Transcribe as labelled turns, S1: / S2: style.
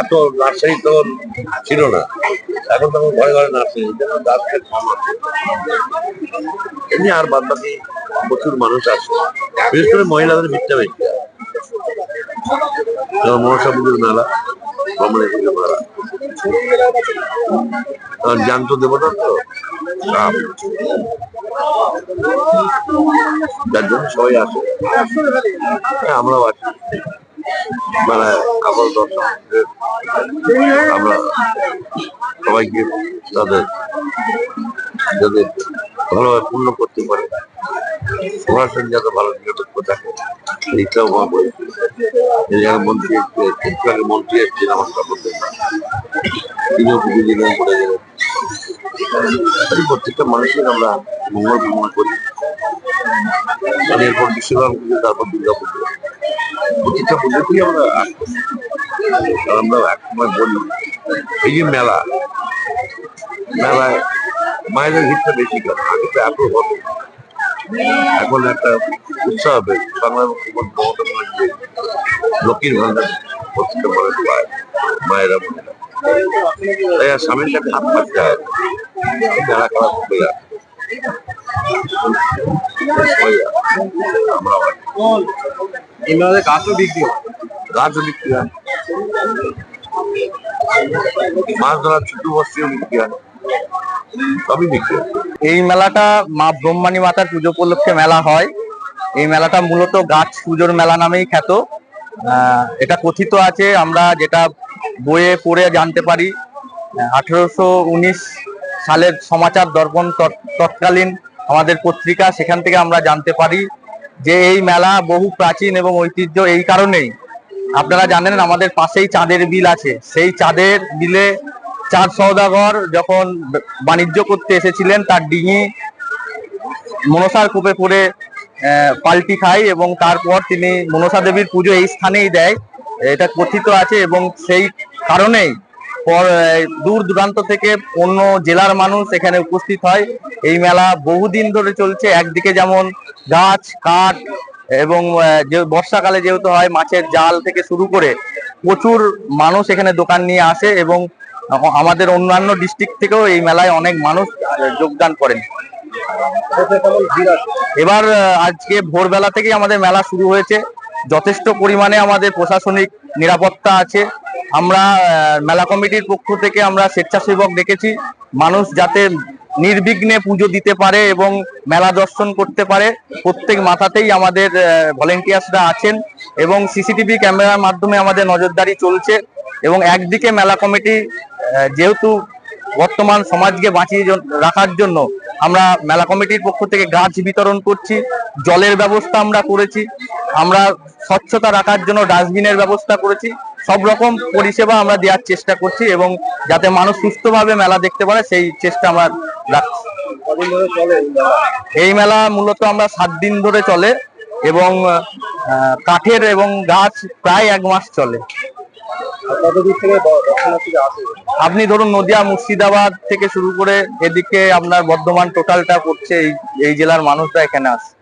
S1: এত নার্সারি তো ছিল না। এখন তখন ঘরে ঘরে নার্সারি কম আছে। এমনি আর বাদ বাকি প্রচুর মানুষ আসে বিশেষ করে মহিলাদের মিথ্যা হয়। মনসা মেলা কমলে পুজোর মেলা। জ্যান্ত দেবতা তো। যার জন্য সবাই আসে। হ্যাঁ, আমরাও আছি মানে কাপড় দর্শন আমরা সবাইকে তাদের যাতে ভালোভাবে পূর্ণ করতে পারে প্রশাসন যাতে ভালো নিরাপত্তা থাকে এইটাও আমার বলছি মন্ত্রী এসছে, একটু মন্ত্রী এসছেন আমার তিনিও গেলেন। প্রত্যেকটা মানুষের আমরা মঙ্গল কামনা করি। এরপর বিশ্বকর্মা পুজো তারপর দুর্গা পুজো। প্রত্যেকটা পুজোতেই আমরা আমরা একসময় এই যে মেলা মেলায় মায়েদের ভিড়টা বেশি কেন? আগে তো এত হতো এখন একটা উৎসাহ হবে বাংলা মুখ্যমন্ত্রী মমতা ব্যানার্জি লক্ষ্মীর ভান্ডার পায় মায়েরা তাই আর স্বামীর কাছে হাত পাততে হয় আছে। আমরাও
S2: এই মেলাতে গাছও বিক্রি হয়।
S1: গাছও বিক্রি হয়। মাছ ধরার সবই
S3: এই মেলাটা মা ব্রহ্মাণী মাতার পুজো উপলক্ষে মেলা হয়। এই মেলাটা মূলত গাছ পুজোর মেলা নামেই খ্যাত। এটা কথিত আছে, আমরা যেটা বইয়ে পড়ে জানতে পারি আঠেরোশো উনিশ সালের সমাচার দর্পণ তৎ- তৎকালীন আমাদের পত্রিকা, সেখান থেকে আমরা জানতে পারি যে এই মেলা বহু প্রাচীন এবং ঐতিহ্য এই কারণেই আপনারা জানেন আমাদের পাশেই চাঁদের বিল আছে। সেই চাঁদের বিলে চাঁদ সওদাগর যখন বাণিজ্য করতে এসেছিলেন, তার ডিঙি মনসার কূপে পড়ে পাল্টি খায় এবং তারপর তিনি মনসা দেবীর পুজো এই স্থানেই দেয়। এটা কথিত আছে এবং সেই কারণেই পর দূর দূরান্ত থেকে অন্য জেলার মানুষ এখানে উপস্থিত হয়। এই মেলা বহুদিন ধরে চলছে। একদিকে যেমন গাছ, কাঠ এবং যে বর্ষাকালে যেহেতু হয়, মাছের জাল থেকে শুরু করে প্রচুর মানুষ এখানে দোকান নিয়ে আসে এবং আমাদের অন্যান্য ডিস্ট্রিক্ট থেকেও এই মেলায় অনেক মানুষ যোগদান করেন। এবার আজকে ভোরবেলা থেকেই আমাদের মেলা শুরু হয়েছে। যথেষ্ট পরিমাণে আমাদের প্রশাসনিক নিরাপত্তা আছে। আমরা মেলা কমিটির পক্ষ থেকে আমরা স্বেচ্ছাসেবক দেখেছি মানুষ যাতে নির্বিঘ্নে পুজো দিতে পারে এবং মেলা দর্শন করতে পারে। প্রত্যেক মাথাতেই আমাদের ভলেন্টিয়ার্সরা আছেন এবং সিসিটিভি ক্যামেরার মাধ্যমে আমাদের নজরদারি চলছে এবং একদিকে মেলা কমিটি যেহেতু বর্তমান সমাজকে বাঁচিয়ে রাখার জন্য আমরা মেলা কমিটির পক্ষ থেকে গাছ বিতরণ করছি, জলের ব্যবস্থা আমরা করেছি, আমরা স্বচ্ছতা রাখার জন্য ডাস্টবিনের ব্যবস্থা করেছি, সব রকম পরিষেবা আমরা দেওয়ার চেষ্টা করছি এবং যাতে মানুষ সুস্থভাবে মেলা দেখতে পারে সেই চেষ্টা আমরা
S2: এই মেলা?
S3: মূলত আমরা সাত দিন ধরে চলে এবং কাঠের এবং গাছ প্রায় এক মাস চলে আপনি ধরুন নদিয়া মুর্শিদাবাদ থেকে শুরু করে এদিকে আপনার বর্ধমান টোটালটা পড়ছে এই জেলার মানুষরা এখানে আসে